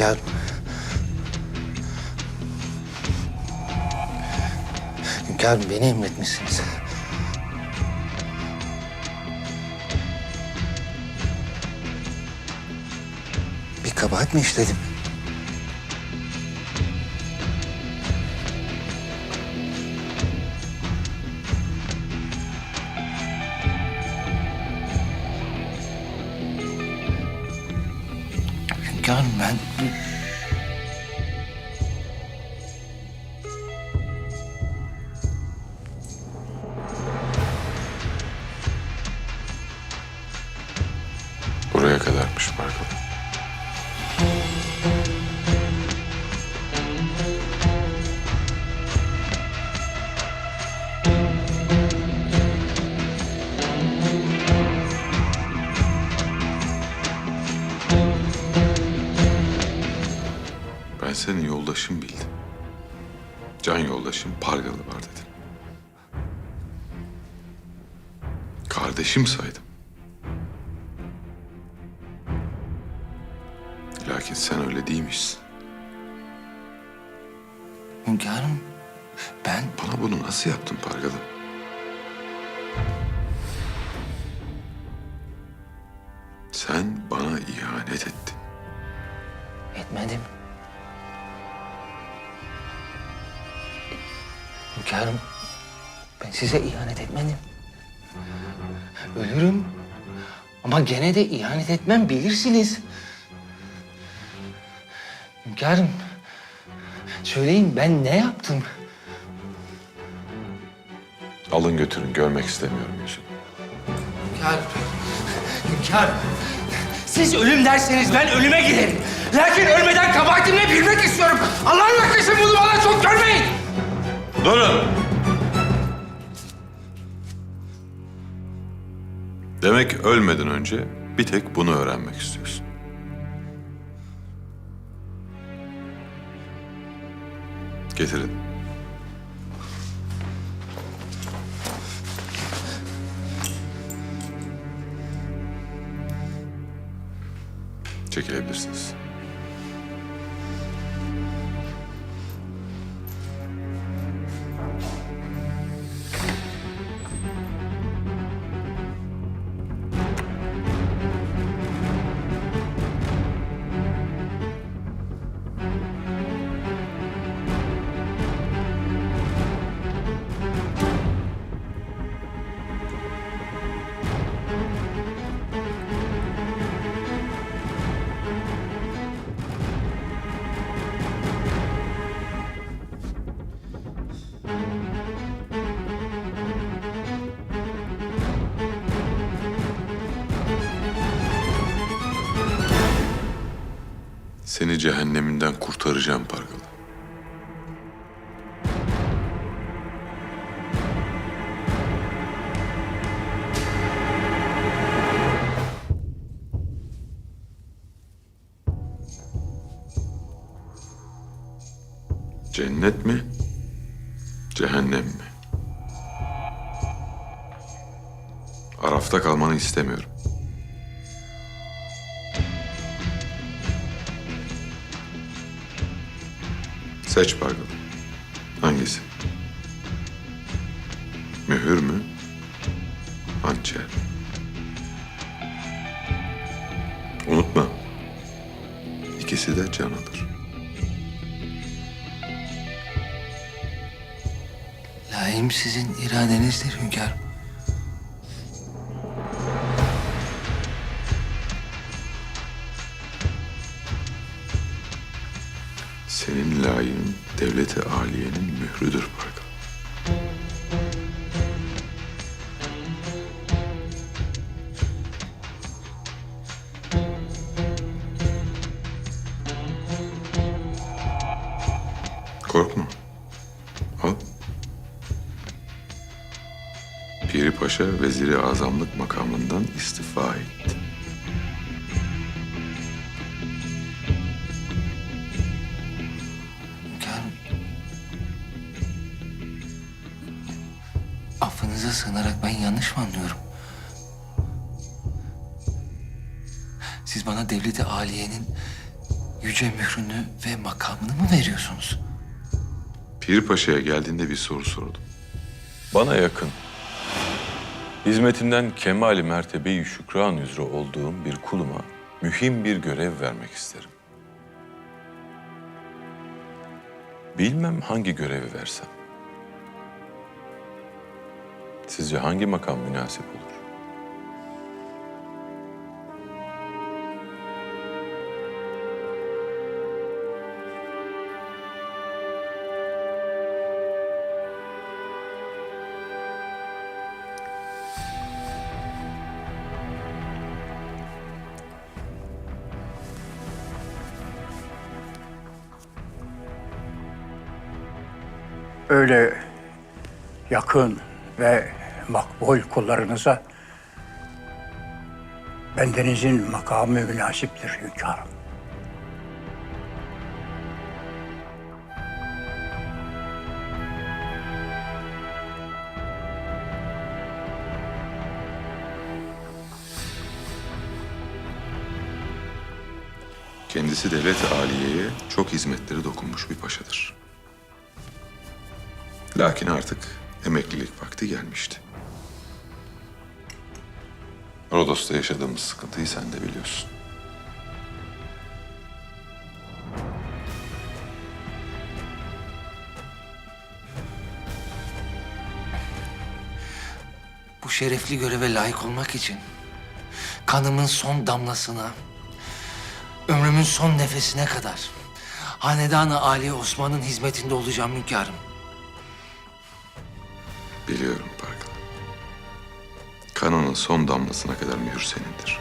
Hünkârım. Hünkârım beni emretmişsiniz. Bir kabahat mi işledim? Hünkârım ben... senin yoldaşın bildim. Can yoldaşım Pargalı var dedim. Kardeşim saydım. Lakin sen öyle değilmişsin. Hünkârım ben... Bana bunu nasıl yaptın Pargalı? Sen bana ihanet ettin. Etmedim. Hünkârım, ben size ihanet etmedim. Ölürüm. Ama gene de ihanet etmem bilirsiniz. Hünkârım, söyleyin ben ne yaptım? Alın götürün görmek istemiyorum yüzünü. Hünkârım, hünkârım. Siz ölüm derseniz ben ölüme giderim. Lakin ölmeden kabahatimi ne bilmek istiyorum. Allah'ın yaklaşın bunu bana çok görmeyin. Durun! Demek ölmeden önce bir tek bunu öğrenmek istiyorsun. Getirin. Çekilebilirsiniz. Seni cehenneminden kurtaracağım Pargalı. Cennet mi? Cehennem mi? Arafta kalmanı istemiyorum. Seç Pargalı. Hangisi? Mühür mü? Hançer. Unutma. İkisi de can alır. Laim sizin iradenizdir hünkârım. Senin layığın devlete aliyenin mührüdür Pargalı. Korkma. Al. Piri Paşa veziri azamlık makamından istifa etti. Sığınarak ben yanlış mı anlıyorum? Siz bana devleti aliyenin yüce mührünü ve makamını mı veriyorsunuz? Piri Paşa'ya geldiğinde bir soru sordum. Bana yakın. Hizmetinden kemali mertebeyi şükran üzere olduğum bir kuluma mühim bir görev vermek isterim. Bilmem hangi görevi versem. Sizce hangi makam münasip olur? öyle yakın ve makbul kullarınıza bendenizin makamı münasiptir hünkârım. Kendisi devlet aliyeye çok hizmetleri dokunmuş bir paşadır. Lakin artık emeklilik vakti gelmişti. Rodos'ta yaşadığımız sıkıntıyı sen de biliyorsun. Bu şerefli göreve layık olmak için kanımın son damlasına, ömrümün son nefesine kadar Hanedan-ı Ali Osman'ın hizmetinde olacağım hünkârım. Biliyorum Parkın. Kanının son damlasına kadar mühür senindir.